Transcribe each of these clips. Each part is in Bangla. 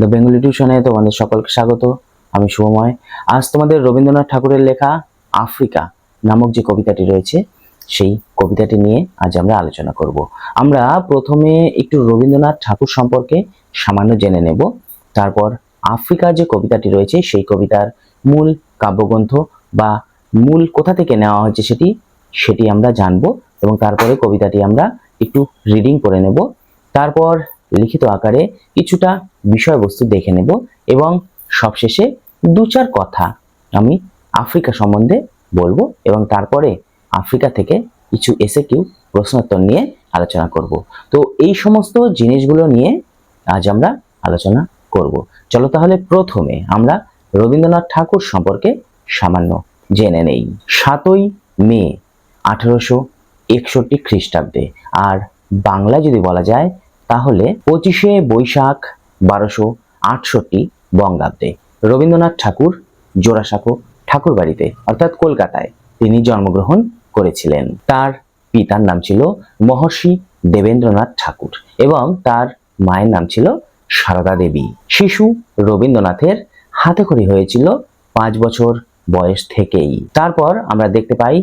দ্য বেঙ্গলি টিউশনে তোমাদের সকলকে স্বাগত, আমি শুভময় আজ তোমাদের রবীন্দ্রনাথ ঠাকুরের লেখা আফ্রিকা নামক যে কবিতাটি রয়েছে, সেই কবিতাটি নিয়ে আজ আমরা আলোচনা করব। আমরা প্রথমে একটু রবীন্দ্রনাথ ঠাকুর সম্পর্কে সামান্য জেনে নেব। তারপর আফ্রিকা যে কবিতাটি রয়েছে, সেই কবিতার মূল কাব্যগ্রন্থ বা মূল কোথা থেকে নেওয়া হয়েছে সেটি সেটি আমরা জানব এবং তারপরে কবিতাটি আমরা একটু রিডিং করে নেব। তারপর লিখিত আকারে কিছুটা বিষয়বস্তু দেখে নেব এবং সবশেষে দু চার কথা আমি আফ্রিকা সম্বন্ধে বলব এবং তারপরে আফ্রিকা থেকে কিছু এসে কিউ প্রশ্নোত্তর নিয়ে আলোচনা করব। তো এই সমস্ত জিনিসগুলো নিয়ে আজ আমরা আলোচনা করব। চলো তাহলে প্রথমে আমরা রবীন্দ্রনাথ ঠাকুর সম্পর্কে সামান্য জেনে নেই। সাতই মে আঠারোশো একষট্টি খ্রিস্টাব্দে। আর বাংলা যদি বলা যায় তাহলে পঁচিশে বৈশাখ বারোশো আটষট্টি বঙ্গাব্দে। রবীন্দ্রনাথ ঠাকুর, জোড়াসাঁকো ঠাকুর বাড়িতে অর্থাৎ কলকাতায় তিনি জন্মগ্রহণ করেছিলেন। তার পিতার নাম ছিল মহর্ষি দেবেন্দ্রনাথ ঠাকুর এবং তার মায়ের নাম ছিল সারদা দেবী। শিশু রবীন্দ্রনাথের হাতে খড়ি হয়েছিল পাঁচ বছর বয়স থেকেই। তারপর আমরা দেখতে পাই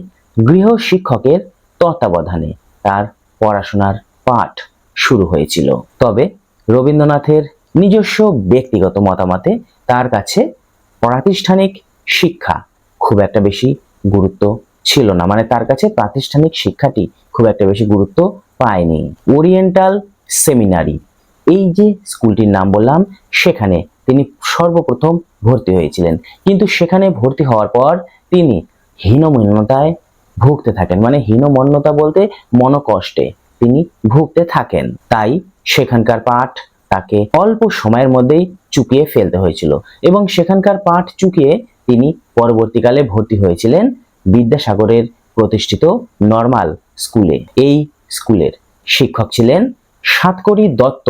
গৃহ শিক্ষকের তত্ত্বাবধানে তার পড়াশোনার পাঠ। শুরু হয়েছিল। তবে রবীন্দ্রনাথের নিজস্ব ব্যক্তিগত মতামতে তার কাছে প্রাতিষ্ঠানিক শিক্ষা খুব একটা বেশি গুরুত্ব ছিল না। মানে তার কাছে প্রাতিষ্ঠানিক শিক্ষাটি খুব একটা বেশি গুরুত্ব পায়নি। ওরিয়েন্টাল সেমিনারি, এই যে স্কুলটির নাম বললাম, সেখানে তিনি সর্বপ্রথম ভর্তি হয়েছিলেন। কিন্তু সেখানে ভর্তি হওয়ার পর তিনি হীনমন্যতায় ভুগতে থাকেন। মানে হীনমন্যতা বলতে মনকষ্টে। তিনি ভুগতে থাকেন। তাই সেখানকার পাঠ তাকে অল্প সময়ের মধ্যেই চুকিয়ে ফেলতে হয়েছিল এবং সেখানকার পাঠ চুকিয়ে তিনি পরবর্তীকালে ভর্তি হয়েছিলেন বিদ্যাসাগরের প্রতিষ্ঠিত নর্মাল স্কুলে। এই স্কুলের শিক্ষক ছিলেন সাতকড়ি দত্ত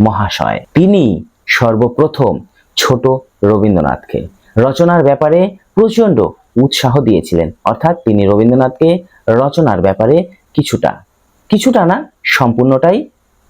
মহাশয়। তিনি সর্বপ্রথম ছোট রবীন্দ্রনাথকে। রচনার ব্যাপারে প্রচণ্ড উৎসাহ দিয়েছিলেন। অর্থাৎ তিনি রবীন্দ্রনাথকে রচনার ব্যাপারে কিছুটা কিছুটা না, সম্পূর্ণটাই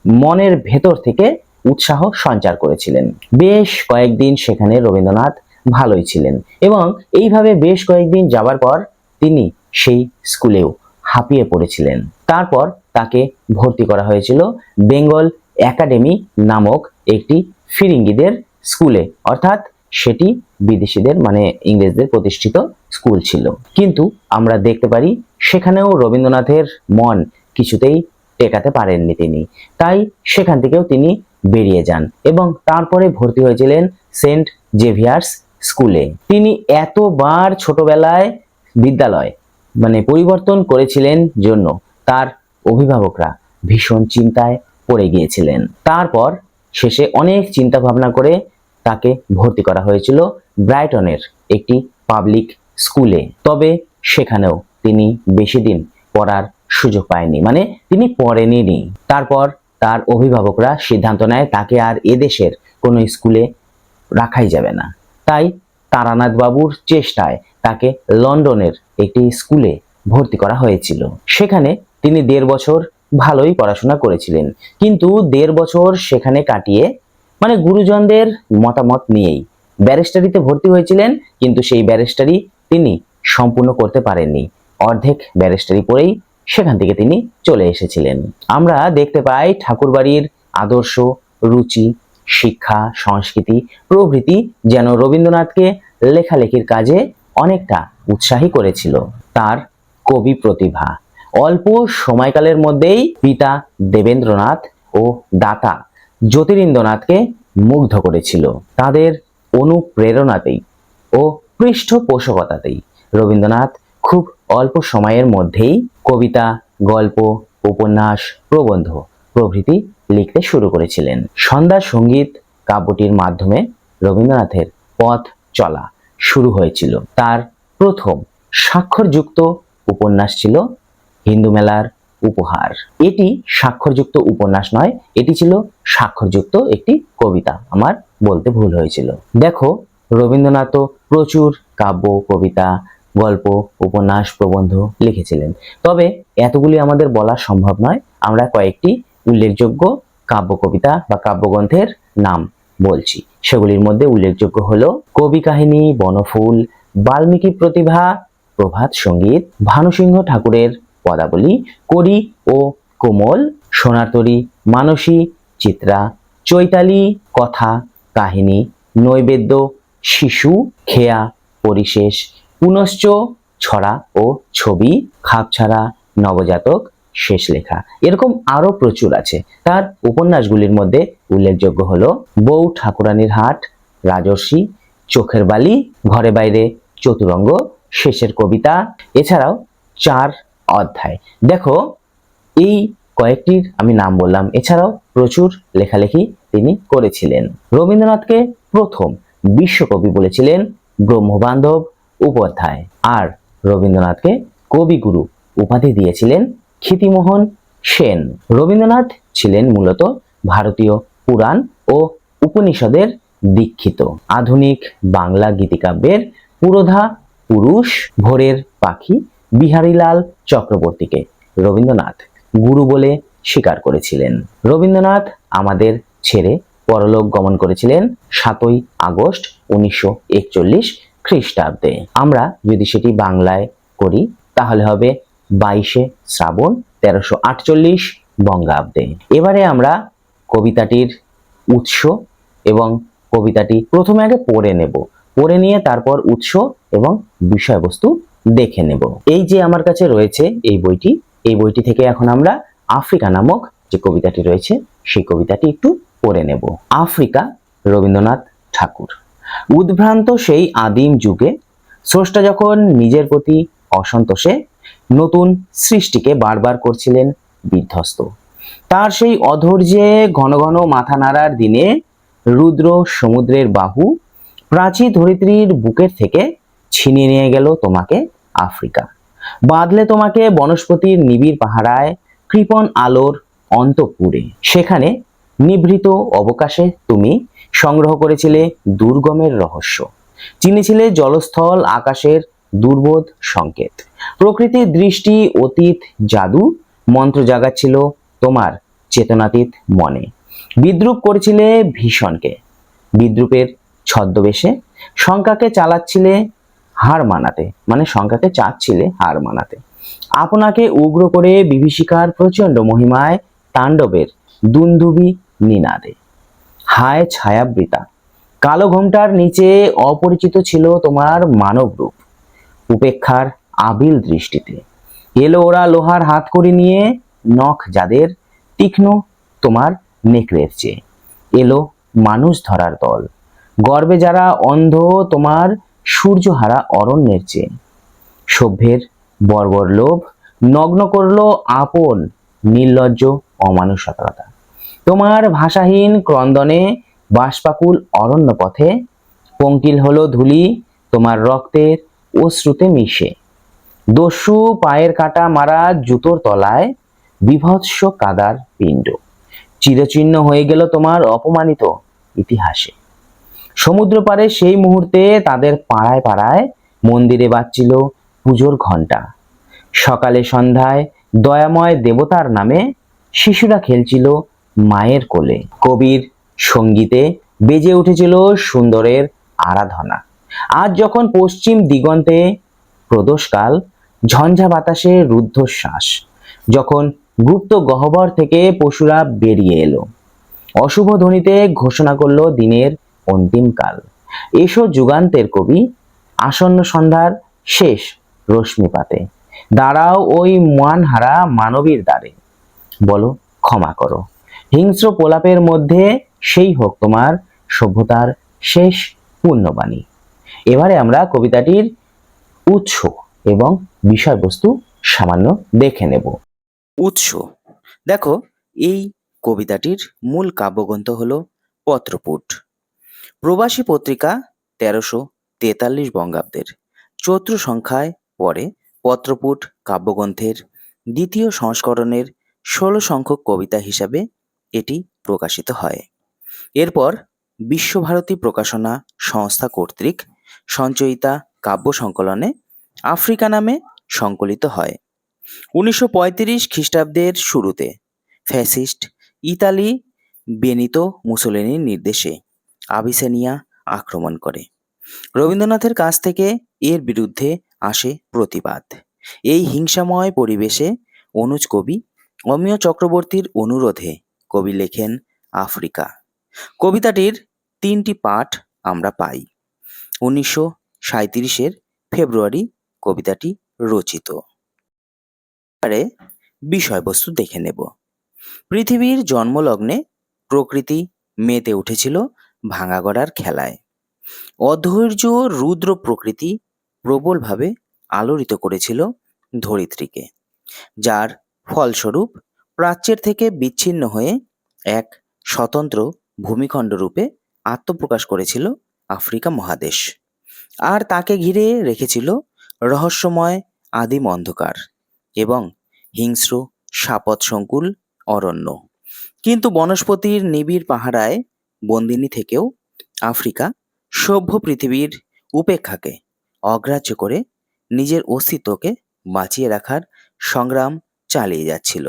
মনের ভেতর থেকে উৎসাহ সঞ্চার করেছিলেন। বেশ কয়েকদিন সেখানে রবীন্দ্রনাথ ভালোই ছিলেন এবং এইভাবে বেশ কয়েকদিন যাবার পর তিনি সেই স্কুলেও হাঁপিয়ে পড়েছিলেন। তারপর তাকে ভর্তি করা হয়েছিল বেঙ্গল একাডেমি নামক একটি ফিরিঙ্গিদের স্কুলে। অর্থাৎ সেটি বিদেশিদের মানে ইংরেজদের প্রতিষ্ঠিত স্কুল ছিল। কিন্তু আমরা দেখতে পারি সেখানেও রবীন্দ্রনাথের মন কিছুতেই টেকাতে পারেননি তিনি। তাই সেখান থেকেও তিনি বেরিয়ে যান এবং তারপরে ভর্তি হয়েছিলেন সেন্ট জেভিয়ার্স স্কুলে। তিনি এতবার ছোটবেলায় বিদ্যালয় মানে পরিবর্তন করেছিলেন জন্য তার অভিভাবকরা ভীষণ চিন্তায় পড়ে গিয়েছিলেন। তারপর শেষে অনেক চিন্তা ভাবনা করে তাকে ভর্তি করা হয়েছিল ব্রাইটনের একটি পাবলিক স্কুলে। তবে সেখানেও তিনি বেশি দিন পড়ার সুযোগ পায়নি। মানে তিনি পড়েনি তারপর তার অভিভাবকরা সিদ্ধান্ত নেয় তাকে আর এদেশের কোনো স্কুলে রাখাই যাবে না। তাই তারানাথ বাবুর চেষ্টায় তাকে লন্ডনের একটি স্কুলে ভর্তি করা হয়েছিল। সেখানে তিনি দেড় বছর ভালোই পড়াশোনা করেছিলেন। কিন্তু দেড় বছর সেখানে কাটিয়ে মানে গুরুজনদের মতামত নিয়েই ব্যারিস্টারিতে ভর্তি হয়েছিলেন, কিন্তু সেই ব্যারিস্টারি তিনি সম্পূর্ণ করতে পারেননি। অর্ধেক ব্যারিস্টারি পড়েই সেখান থেকে তিনি চলে এসেছিলেন। আমরা দেখতে পাই ঠাকুরবাড়ির আদর্শ, রুচি, শিক্ষা, সংস্কৃতি, প্রভৃতি যেন রবীন্দ্রনাথকে লেখালেখির কাজে অনেকটা উৎসাহী করেছিল। তার কবি প্রতিভা। অল্প সময়কালের মধ্যেই পিতা দেবেন্দ্রনাথ ও দাতা জ্যোতিরিন্দ্রনাথকে মুগ্ধ করেছিল। তাদের অনুপ্রেরণাতেই ও পৃষ্ঠপোষকতাতেই রবীন্দ্রনাথ খুব অল্প সময়ের মধ্যেই কবিতা, গল্প, উপন্যাস, প্রবন্ধ প্রভৃতি লিখতে শুরু করেছিলেন। সন্ধ্যা সংগীত কাব্যটির মাধ্যমে রবীন্দ্রনাথের পথ চলা শুরু হয়েছিল। তার প্রথম স্বাক্ষরযুক্ত উপন্যাস ছিল হিন্দু মেলার উপহার। এটি স্বাক্ষরযুক্ত উপন্যাস নয়, এটি ছিল স্বাক্ষরযুক্ত একটি কবিতা। আমার বলতে ভুল হয়েছিল। দেখো রবীন্দ্রনাথ প্রচুর কাব্য, কবিতা গল্প, উপন্যাস, প্রবন্ধ লিখেছিলেন। তবে এতগুলি আমাদের বলা সম্ভব নয়, আমরা কয়েকটি উল্লেখযোগ্য কাব্য কবিতা বা কাব্যগ্রন্থের নাম বলছি। সেগুলির মধ্যে উল্লেখযোগ্য হলো কবি কাহিনী, বনফুল, বাল্মীকি প্রতিভা, প্রভাত সংগীত, ভানুসিংহ ঠাকুরের পদাবলী করি ও কোমল সোনারতরী মানসী, চিত্রা, চৈতালি, কথা, কাহিনী, নৈবেদ্য, শিশু, খেয়া, পরিশেষ পুনশ্চ ছড়া ও ছবি, খাপছাড়া, নবজাতক, শেষ লেখা। এরকম আরও প্রচুর আছে। তার উপন্যাসগুলির মধ্যে উল্লেখযোগ্য হলো বউ ঠাকুরানীর হাট, রাজর্ষি, চোখের বালি, ঘরে বাইরে চতুরঙ্গ, শেষের কবিতা, এছাড়াও চার অধ্যায়। দেখো, এই কয়েকটির আমি নাম বললাম। এছাড়াও প্রচুর লেখালেখি তিনি করেছিলেন। রবীন্দ্রনাথকে প্রথম বিশ্বকবি বলেছিলেন ব্রহ্মবান্ধব উপাধ্যায়। আর রবীন্দ্রনাথকে কবিগুরু উপাধি দিয়েছিলেন ক্ষিতিমোহন সেন। রবীন্দ্রনাথ ছিলেন মূলত ভারতীয় পুরাণ ও উপনিষদের দীক্ষিত। আধুনিক বাংলা গীতিকাব্যের পুরোধা পুরুষ ভোরের পাখি বিহারীলাল চক্রবর্তীকে রবীন্দ্রনাথ গুরু বলে স্বীকার করেছিলেন। রবীন্দ্রনাথ আমাদের ছেড়ে পরলোক গমন করেছিলেন সাতই আগস্ট উনিশশো একচল্লিশ খ্রিস্টাব্দে। আমরা যদি সেটি বাংলায় করি, তাহলে হবে বাইশে শ্রাবণ তেরোশো আটচল্লিশ বঙ্গাব্দে। এবারে আমরা কবিতাটির উৎস এবং কবিতাটি প্রথমে আগে পড়ে নেব। পড়ে নিয়ে তারপর উৎস এবং বিষয়বস্তু দেখে নেব। এই যে আমার কাছে রয়েছে এই বইটি এই বইটি থেকে এখন আমরা আফ্রিকা নামক যে কবিতাটি রয়েছে, সেই কবিতাটি একটু পড়ে নেব। আফ্রিকা রবীন্দ্রনাথ ঠাকুর। উদ্ভ্রান্ত সেই আদিম যুগে, স্রষ্টা যখন নিজের প্রতি অসন্তোষে, নতুন সৃষ্টিকে বারবার করছিলেন বিধ্বস্ত। তার সেই অধৈর্যে ঘন ঘন মাথা নাড়ার দিনে রুদ্র সমুদ্রের বাহু প্রাচী ধরিত্রীর বুকের থেকে ছিনিয়ে নিয়ে গেল তোমাকে আফ্রিকা। বাঁধলে তোমাকে বনস্পতির নিবিড় পাহারায় কৃপণ আলোর অন্তপুরে। সেখানে নিভৃত অবকাশে তুমি সংগ্রহ করেছিলে দুর্গমের রহস্য। চিনেছিলে জলস্থল, আকাশের দুর্বোধ সংকেত। প্রকৃতির দৃষ্টি, অতীত, জাদু, মন্ত্র জাগাচ্ছিল তোমার চেতনাতীত মনে। বিদ্রুপ করেছিলে ভীষণকে। বিদ্রুপের ছদ্মবেশে শঙ্কাকে চালাচ্ছিলে হার মানাতে মানে শঙ্কাকে চাচ্ছিলে হার মানাতে। আপনাকে উগ্র করে বিভীষিকার প্রচণ্ড মহিমায় তাণ্ডবের দুন্দুবি নিনাদে। হায় ছায়াবৃতা। কালো ঘোমটার নিচে অপরিচিত ছিল তোমার মানব রূপ। উপেক্ষার আবিল দৃষ্টিতে। এলো ওরা লোহার হাত করে নিয়ে নখ যাদের তীক্ষ্ণ তোমার নেকড়ের চেয়ে। এলো মানুষ ধরার দল। গর্বে যারা অন্ধ তোমার সূর্যহারা অরণ্যের চেয়ে। সভ্যের বর্বর লোভ নগ্ন করল আপন, নির্লজ্জ অমানুষতা তোমার ভাষাহীন ক্রন্দনে বাষ্পাকুল অরণ্য পথে পঙ্কিল হলো ধুলি, তোমার রক্তের অশ্রুতে মিশে। দস্যু পায়ের কাটা মারা জুতোর তলায়, বিভৎস কাদার পিণ্ড। চিরচিহ্ন হয়ে গেল তোমার অপমানিত ইতিহাসে। সমুদ্র পারে সেই মুহূর্তে তাদের পাড়ায় পাড়ায় মন্দিরে বাজছিল পুজোর ঘণ্টা। সকালে সন্ধ্যায় দয়াময় দেবতার নামে শিশুরা খেলছিল মায়ের কোলে। কবির সঙ্গীতে বেজে উঠেছিল সুন্দরের আরাধনা। আজ যখন পশ্চিম দিগন্তে প্রদোষকাল, ঝঞ্ঝা বাতাসে রুদ্ধশ্বাস, যখন গুপ্ত গহ্বর থেকে পশুরা বেরিয়ে এলো, অশুভ ধ্বনিতে ঘোষণা করল দিনের অন্তিমকাল। এসো যুগান্তের কবি, আসন্ন সন্ধ্যার শেষ রশ্মিপাতে। দাঁড়াও ওই মানহারা মানবীর দ্বারে। বলো, ক্ষমা করো। হিংস্র প্রলাপের মধ্যে সেই হোক তোমার সভ্যতার শেষ পুণ্যবাণী এবারে আমরা কবিতাটির উৎস এবং বিষয়বস্তু সামান্য দেখে নেব। উৎস। দেখো, এই কবিতাটির মূল কাব্যগ্রন্থ হল পত্রপুট। প্রবাসী পত্রিকা তেরোশো তেতাল্লিশ বঙ্গাব্দের। চৈত্র সংখ্যায় পরে পত্রপুট কাব্যগ্রন্থের দ্বিতীয় সংস্করণের ষোলো সংখ্যক কবিতা হিসাবে এটি প্রকাশিত হয়। এরপর বিশ্বভারতী প্রকাশনা সংস্থা কর্তৃক সঞ্চয়িতা কাব্য সংকলনে আফ্রিকা নামে সংকলিত হয়। উনিশশো পঁয়ত্রিশ খ্রিস্টাব্দের শুরুতে ফ্যাসিস্ট ইতালি বেনিতো মুসোলিনির নির্দেশে আবিসেনিয়া আক্রমণ করে। রবীন্দ্রনাথের কাছ থেকে এর বিরুদ্ধে আসে প্রতিবাদ। এই হিংসাময় পরিবেশে অনুজ কবি অমিয় চক্রবর্তীর অনুরোধে কবি লেখেন আফ্রিকা। কবিতাটির তিনটি পাঠ আমরা পাই। উনিশশো সাঁইত্রিশের ফেব্রুয়ারি কবিতাটি রচিত। এবারে বিষয়বস্তু দেখে নেব। পৃথিবীর জন্মলগ্নে প্রকৃতি মেতে উঠেছিল ভাঙাগড়ার খেলায়। অধৈর্য রুদ্র প্রকৃতি প্রবলভাবে আলোড়িত করেছিল ধরিত্রীকে, যার ফলস্বরূপ প্রাচ্যের থেকে বিচ্ছিন্ন হয়ে এক স্বতন্ত্র ভূমিখণ্ড রূপে আত্মপ্রকাশ করেছিল আফ্রিকা মহাদেশ। আর তাকে ঘিরে রেখেছিল রহস্যময় আদিম অন্ধকার এবং হিংস্র সাপদ সংকুল অরণ্য। কিন্তু বনস্পতির নিবিড় পাহারায় বন্দিনী থেকেও আফ্রিকা সভ্য পৃথিবীর উপেক্ষাকে অগ্রাহ্য করে নিজের অস্তিত্বকে বাঁচিয়ে রাখার সংগ্রাম চালিয়ে যাচ্ছিল।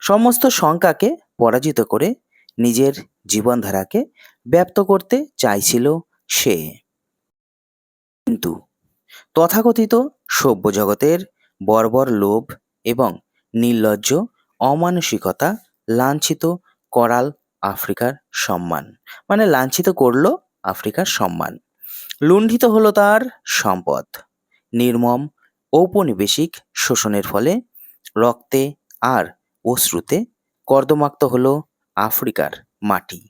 সমস্ত শঙ্কাকে পরাজিত করে নিজের জীবনধারাকে ব্যপ্ত করতে চাইছিল সে। কিন্তু তথাকথিত সভ্য জগতের বর্বর লোভ এবং নির্লজ্জ অমানসিকতা লাঞ্ছিত করাল আফ্রিকার সম্মান। মানে লাঞ্ছিত করল আফ্রিকার সম্মান। লুণ্ঠিত হলো তার সম্পদ। নির্মম ঔপনিবেশিক শোষণের ফলে রক্তে আর অশ্রুতে কর্দমাক্ত হলো আফ্রিকার মাটি।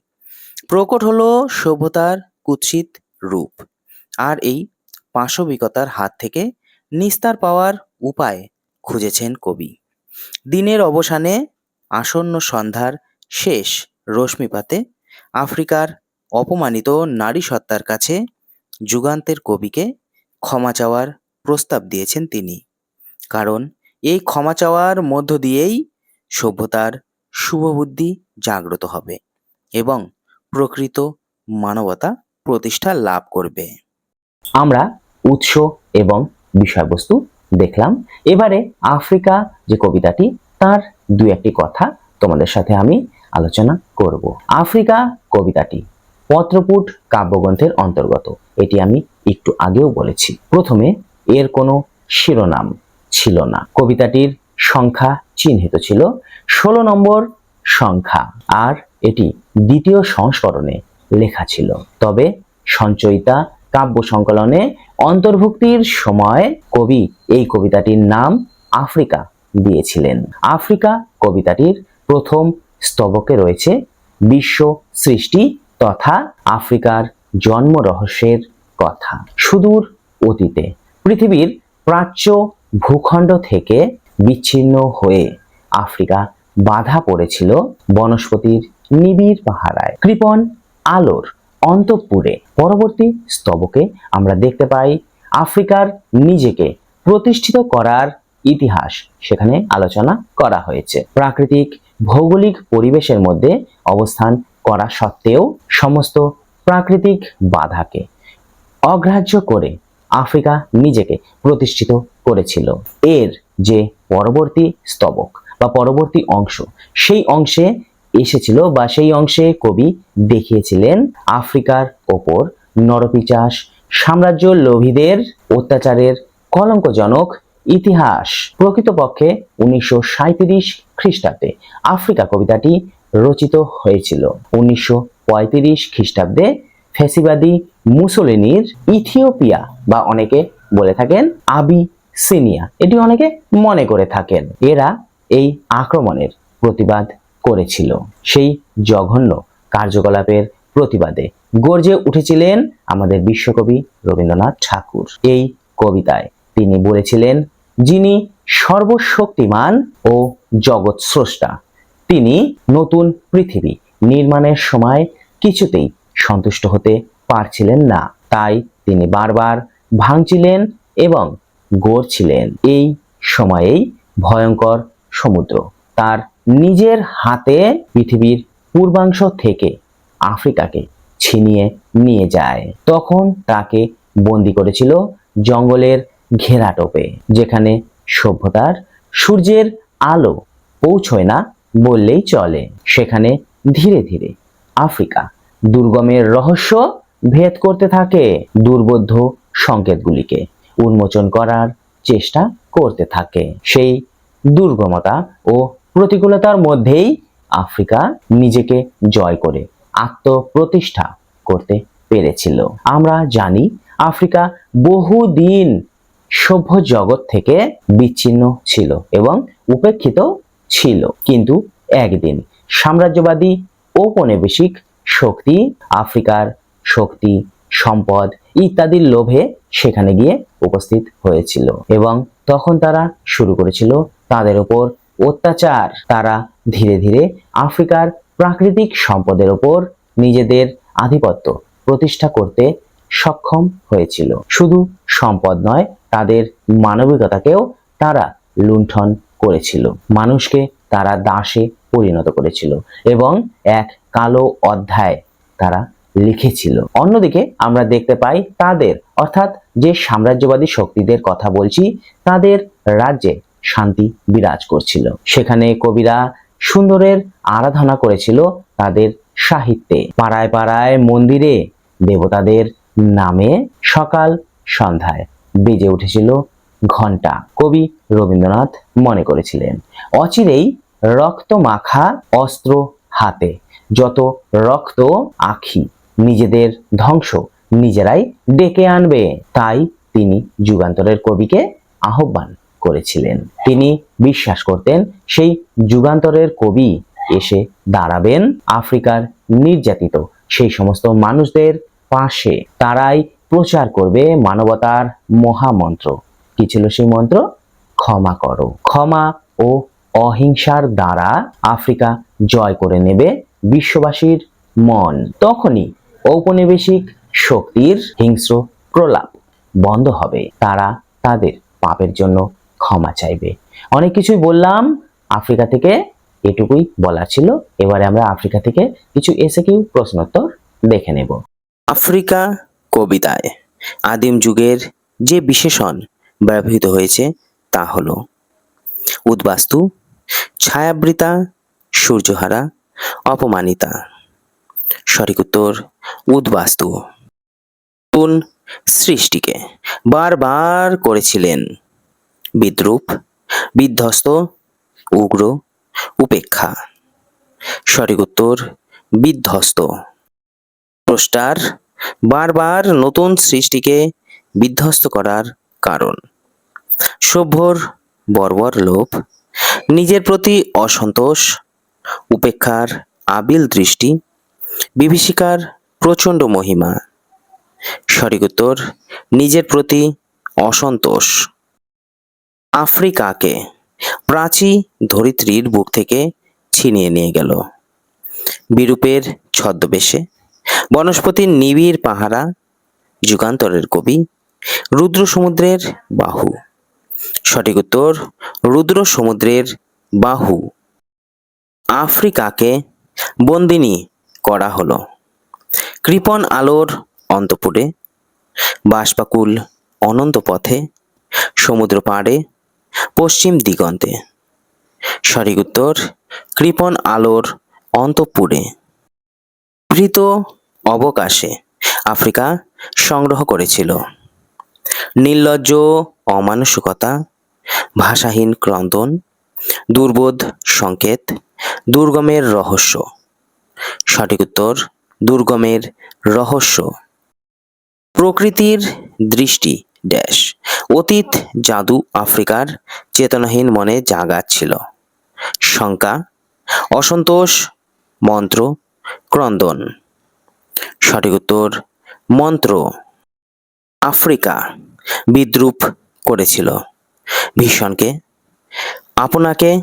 প্রকট হলো সভ্যতার কুৎসিত রূপ আর এই পাশবিকতার হাত থেকে নিস্তার পাওয়ার উপায় খুঁজেছেন কবি। দিনের অবসানে আসন্ন সন্ধ্যার শেষ রশ্মিপাতে আফ্রিকার অপমানিত নারী সত্তার কাছে যুগান্তের কবিকে ক্ষমা চাওয়ার প্রস্তাব দিয়েছেন তিনি। কারণ এই ক্ষমা চাওয়ার মধ্য দিয়েই সভ্যতার শুভবুদ্ধি জাগ্রত হবে এবং প্রকৃত মানবতা প্রতিষ্ঠা লাভ করবে। আমরা উৎস এবং বিষয়বস্তু দেখলাম। এবারে আফ্রিকা যে কবিতাটি, তার দু একটি কথা তোমাদের সাথে আমি আলোচনা করব। আফ্রিকা কবিতাটি পত্রপুট কাব্যগ্রন্থের অন্তর্গত। এটি আমি একটু আগেও বলেছি। প্রথমে এর কোনো শিরোনাম ছিল না। কবিতাটির সংখ্যা চিহ্নিত ছিল। ষোলো নম্বর সংখ্যা, আর এটি দ্বিতীয় সংস্করণে লেখা ছিল। তবে সঞ্চয়িতা কাব্য সংকলনে অন্তর্ভুক্তির সময় কবি এই কবিতাটির নাম আফ্রিকা দিয়েছিলেন। আফ্রিকা কবিতাটির প্রথম স্তবকে রয়েছে বিশ্ব সৃষ্টি তথা আফ্রিকার জন্ম রহস্যের কথা। সুদূর অতীতে পৃথিবীর প্রাচ্য ভূখণ্ড থেকে বিচ্ছিন্ন হয়ে আফ্রিকা বাধা পড়েছিল বনস্পতির নিবিড় পাহারায়। কৃপণ আলোর অন্তঃপুরে পরবর্তী স্তবকে আমরা দেখতে পাই আফ্রিকার নিজেকে প্রতিষ্ঠিত করার ইতিহাস। সেখানে আলোচনা করা হয়েছে। প্রাকৃতিক ভৌগোলিক পরিবেশের মধ্যে অবস্থান করা সত্ত্বেও সমস্ত প্রাকৃতিক বাধাকে অগ্রাহ্য করে আফ্রিকা নিজেকে প্রতিষ্ঠিত করেছিল। এর যে পরবর্তী স্তবক বা পরবর্তী অংশ, সেই অংশে এসেছিল বা সেই অংশে কবি দেখিয়েছিলেন আফ্রিকার ওপর নরপিচাস, সাম্রাজ্য লোভীদের অত্যাচারের কলঙ্কজনক ইতিহাস প্রকৃতপক্ষে উনিশশো সাঁত্রিশ খ্রিস্টাব্দে আফ্রিকা কবিতাটি রচিত হয়েছিল। উনিশশো পঁয়ত্রিশ খ্রিস্টাব্দে ফ্যাসিবাদী মুসোলিনির ইথিওপিয়া বা অনেকে বলে থাকেন আবি সিনিয়া এটি অনেকে মনে করে থাকেন। এরা এই আক্রমণের প্রতিবাদ করেছিল। সেই জঘন্য কার্যকলাপের প্রতিবাদে গর্জে উঠেছিলেন আমাদের বিশ্বকবি রবীন্দ্রনাথ ঠাকুর। এই কবিতায় তিনি বলেছিলেন, যিনি সর্বশক্তিমান ও জগৎ স্রষ্টা, তিনি নতুন পৃথিবী নির্মাণের সময় কিছুতেই সন্তুষ্ট হতে পারছিলেন না। তাই তিনি বারবার ভাঙছিলেন এবং গড়ছিলেন। এই সময়েই ভয়ঙ্কর সমুদ্র। তার নিজের হাতে পৃথিবীর পূর্বাংশ থেকে আফ্রিকাকে ছিনিয়ে নিয়ে যায়। তখন তাকে বন্দি করেছিল জঙ্গলের ঘেরাটোপে যেখানে সভ্যতার সূর্যের আলো পৌঁছয় না বললেই চলে। সেখানে ধীরে ধীরে আফ্রিকা দুর্গমের রহস্য ভেদ করতে থাকে দুর্বোধ্য সংকেতগুলিকে। উন্মোচন করার চেষ্টা করতে থাকে। সেই দুর্গমতা ও প্রতিকূলতার মধ্যেই আফ্রিকা নিজেকে জয় করে আত্মপ্রতিষ্ঠা করতে পেরেছিল। আমরা জানি, আফ্রিকা বহুদিন সভ্য জগৎ থেকে বিচ্ছিন্ন ছিল এবং উপেক্ষিত ছিল। কিন্তু একদিন সাম্রাজ্যবাদী ঔপনিবেশিক শক্তি, আফ্রিকার শক্তি, সম্পদ ইত্যাদির লোভে সেখানে গিয়ে উপস্থিত হয়েছিল এবং তখন তারা শুরু করেছিল তাদের উপর অত্যাচার। তারা ধীরে ধীরে আফ্রিকার প্রাকৃতিক সম্পদের উপর নিজেদের আধিপত্য প্রতিষ্ঠা করতে সক্ষম হয়েছিল। শুধু সম্পদ নয়, তাদের মানবিকতাকেও তারা লুণ্ঠন করেছিল। মানুষকে তারা দাসে পরিণত করেছিল এবং এক কালো অধ্যায় তারা লিখেছিল। অন্যদিকে আমরা দেখতে পাই তাদের, অর্থাৎ যে সাম্রাজ্যবাদী শক্তিদের কথা বলছি, তাদের রাজ্যে শান্তি বিরাজ করছিল। সেখানে কবিরা সুন্দরের আরাধনা করেছিল তাদের সাহিত্যে। পাড়ায় পাড়ায় মন্দিরে দেবতাদের নামে সকাল সন্ধ্যায় বেজে উঠেছিল ঘণ্টা কবি রবীন্দ্রনাথ মনে করেছিলেন, অচিরেই রক্ত মাখা অস্ত্র হাতে, যত রক্ত আখি নিজেদের ধ্বংস নিজেরাই ডেকে আনবে। তাই তিনি যুগান্তরের কবিকে আহ্বান করেছিলেন। তিনি বিশ্বাস করতেন সেই যুগান্তরের কবি এসে দাঁড়াবেন আফ্রিকার নির্যাতিত সেই সমস্ত মানুষদের পাশে। তারাই প্রচার করবে মানবতার মহামন্ত্র। কি ছিল সেই মন্ত্র? ক্ষমা করো। ক্ষমা ও অহিংসার দ্বারা আফ্রিকা জয় করে নেবে বিশ্ববাসীর মন। তখনই ঔপনিবেশিক শক্তির হিংস্র প্রলাপ বন্ধ হবে। তারা তাদের পাপের জন্য ক্ষমা চাইবে। অনেক কিছুই বললাম, আফ্রিকা থেকে এটুকুই বলা ছিল। এবারে আমরা আফ্রিকা থেকে কিছু এসে কিউ প্রশ্নোত্তর দেখে নেব। আফ্রিকা কবিতায় আদিম যুগের যে বিশেষণ ব্যবহৃত হয়েছে তা হল উদ্বাস্তু, ছায়াবৃতা, সূর্যহারা, অপমানিতা। সঠিক উত্তর উদ্বাস্তু। কোন সৃষ্টিকে বারবার করেছিলেন বিদ্রুপ, বিধ্বস্ত, উগ্র, উপেক্ষা। সঠিক উত্তর বিধ্বস্ত। প্রস্টার বারবার নতুন সৃষ্টিকে বিধ্বস্ত করার কারণ। সভ্যর বর্বর লোভ, নিজের প্রতি অসন্তোষ, উপেক্ষার আবিল দৃষ্টি বিভীষিকার প্রচণ্ড মহিমা। সঠিক উত্তর, নিজের প্রতি অসন্তোষ। আফ্রিকাকে প্রাচী ধরিত্রীর বুক থেকে ছিনিয়ে নিয়ে গেল। বিরূপের ছদ্মবেশে বনস্পতির নিবিড় পাহারা, যুগান্তরের কবি রুদ্র সমুদ্রের বাহু। সঠিক উত্তর রুদ্র সমুদ্রের বাহু। আফ্রিকাকে বন্দিনী করা হলো। কৃপণ আলোর অন্তপুরে, বাষ্পাকুল অনন্ত পথে, সমুদ্র পাড়ে, পশ্চিম দিগন্তে। সঠিক উত্তর, কৃপণ আলোর অন্তপুরে। প্রীত অবকাশে আফ্রিকা সংগ্রহ করেছিল। নির্লজ্জ অমানসিকতা ভাষাহীন ক্রন্দন, দুর্বোধ সংকেত, দুর্গমের রহস্য। সঠিক উত্তর, দুর্গমের রহস্য। প্রকৃতির দৃষ্টি ড্যাশ। অতীত জাদু আফ্রিকার চেতনাহীন মনে জাগাচ্ছিল শঙ্কা, অসন্তোষ, মন্ত্র, ক্রন্দন। সঠিক উত্তর, মন্ত্র। আফ্রিকা বিদ্রুপ করেছিল। ভীষণকে, আপনাকে,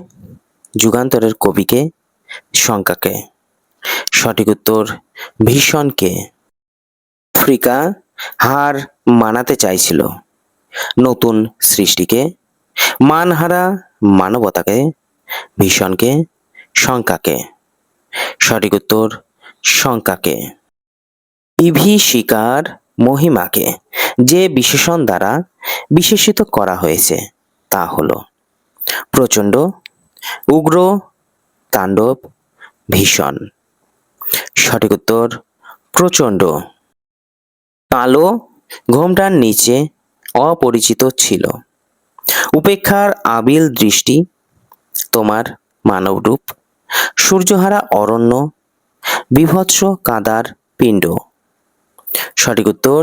যুগান্তরের কবিকে, শঙ্কাকে। সঠিক উত্তর ভীষণকে আফ্রিকা হার মানাতে চাইছিল। নতুন সৃষ্টিকে। মানহারা মানবতাকে। ভীষণকে শঙ্কাকে। সঠিক উত্তর শঙ্কাকে। বিভীষিকার মহিমাকে। যে বিশেষণ দ্বারা বিশেষিত করা হয়েছে, তা হলো প্রচণ্ড, উগ্র, তাণ্ডব, ভীষণ। সঠিক উত্তর, প্রচণ্ড। কালো ঘোমটার নিচে অপরিচিত ছিল। উপেক্ষার আবিল দৃষ্টি, তোমার মানবরূপ, সূর্যহারা অরণ্য, বিভৎস কাদার পিণ্ড। সঠিক উত্তর,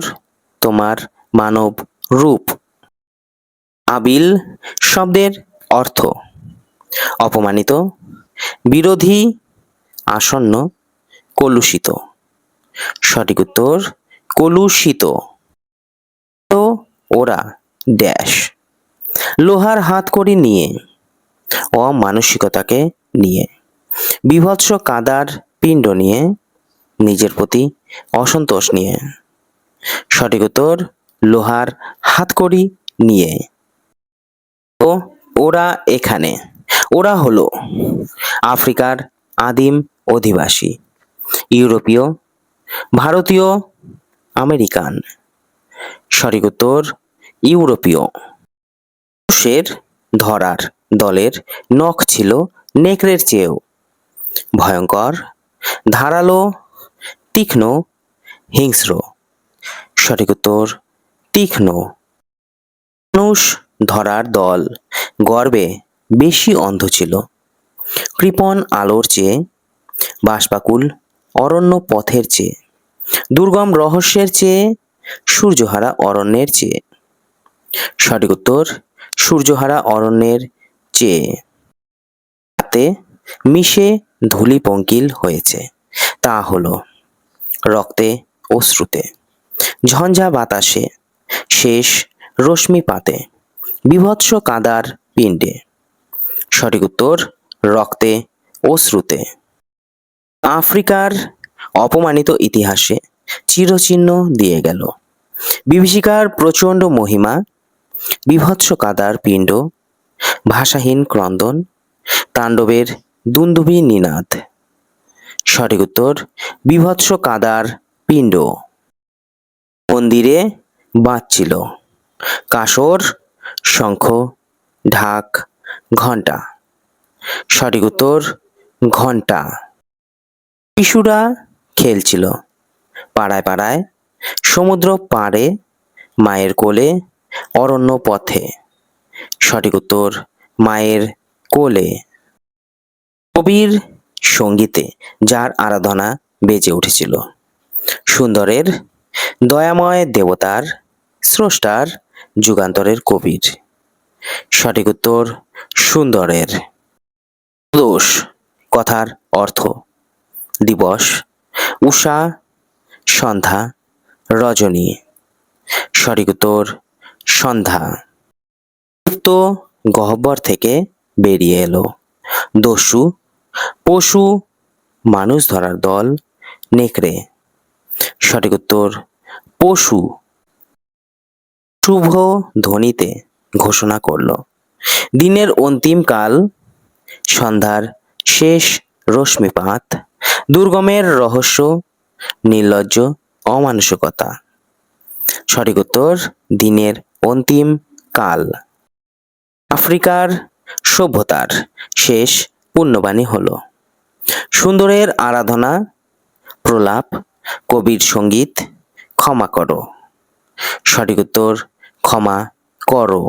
তোমার মানব রূপ আবিল শব্দের অর্থ, অপমানিত, বিরোধী, আসন্ন কলুষিত। সঠিক উত্তর, কলুষিত। তো ওরা ড্যাশ। লোহার হাত হাতকড়ি নিয়ে, অমানসিকতাকে নিয়ে, বিভৎস কাদার পিণ্ড নিয়ে, নিজের প্রতি অসন্তোষ নিয়ে। সঠিক উত্তর, লোহার হাতকড়ি নিয়ে। ও ওরা এখানে। ওরা হলো আফ্রিকার আদিম অধিবাসী। ইউরোপীয়, ভারতীয়, আমেরিকান। সঠিক উত্তর, ইউরোপীয়। মানুষের ধরার দলের নখ ছিল নেকড়ের চেয়েও ভয়ঙ্কর, ধারালো, তীক্ষ্ণ, হিংস্র। সঠিক উত্তর, তীক্ষ্ণ। মানুষ ধরার দল গর্বে বেশি অন্ধ ছিল। কৃপণ আলোর চেয়ে বাঁশপাকুল অরণ্য পথের চেয়ে। দুর্গম রহস্যের চেয়ে সূর্যহারা অরণ্যের চেয়ে। সঠিক উত্তর, সূর্যহারা অরণ্যের চেয়ে। তাতে মিশে ধুলি পঙ্কিল হয়েছে। তা হলো, রক্তে অশ্রুতে ঝঞ্ঝা বাতাসে, শেষ রশ্মিপাতে বিভৎস কাদার পিণ্ডে। সঠিক উত্তর, রক্তে অশ্রুতে আফ্রিকার অপমানিত ইতিহাসে চিরচিহ্ন দিয়ে গেল। বিভীষিকার প্রচণ্ড মহিমা, বিভৎস কাদার পিণ্ড, ভাষাহীন ক্রন্দন, তাণ্ডবের দুন্দুভি নিনাদ। সঠিক উত্তর, বিভৎস কাদার পিণ্ড। মন্দিরে বাঁচছিল কাসর, শঙ্খ, ঢাক, ঘণ্টা। সঠিক উত্তর, ঘণ্টা। শিশুরা খেলছিল। পাড়ায় পাড়ায়, সমুদ্র পাড়ে, মায়ের কোলে, অরণ্য পথে। সঠিক উত্তর, মায়ের কোলে। কবির সঙ্গীতে যার আরাধনা বেজে উঠেছিল। সুন্দরের দয়াময় দেবতার স্রষ্টার যুগান্তরের কবির। সঠিক উত্তর, সুন্দরের। দোষ, কথার অর্থ দিবস। উষা, সন্ধ্যা, রজনী। সঠিক উত্তর, সন্ধ্যা। গুপ্ত গহ্বর থেকে বেরিয়ে এলো। দস্যু, পশু, মানুষ ধরার দল, নেকড়ে। সঠিক উত্তর, পশু। শুভ ধ্বনিতে ঘোষণা করল। দিনের অন্তিম কাল, সন্ধ্যার শেষ রশ্মিপাত। দুর্গমের রহস্য, নির্লজ্জ অমানসিকতা সঠিক উত্তর, দিনের অন্তিম কাল। আফ্রিকার সভ্যতার শেষ পুণ্যবাণী হল, সুন্দরের আরাধনা, প্রলাপ, কবির সংগীত ক্ষমা করো। সঠিক উত্তর, ক্ষমা করো।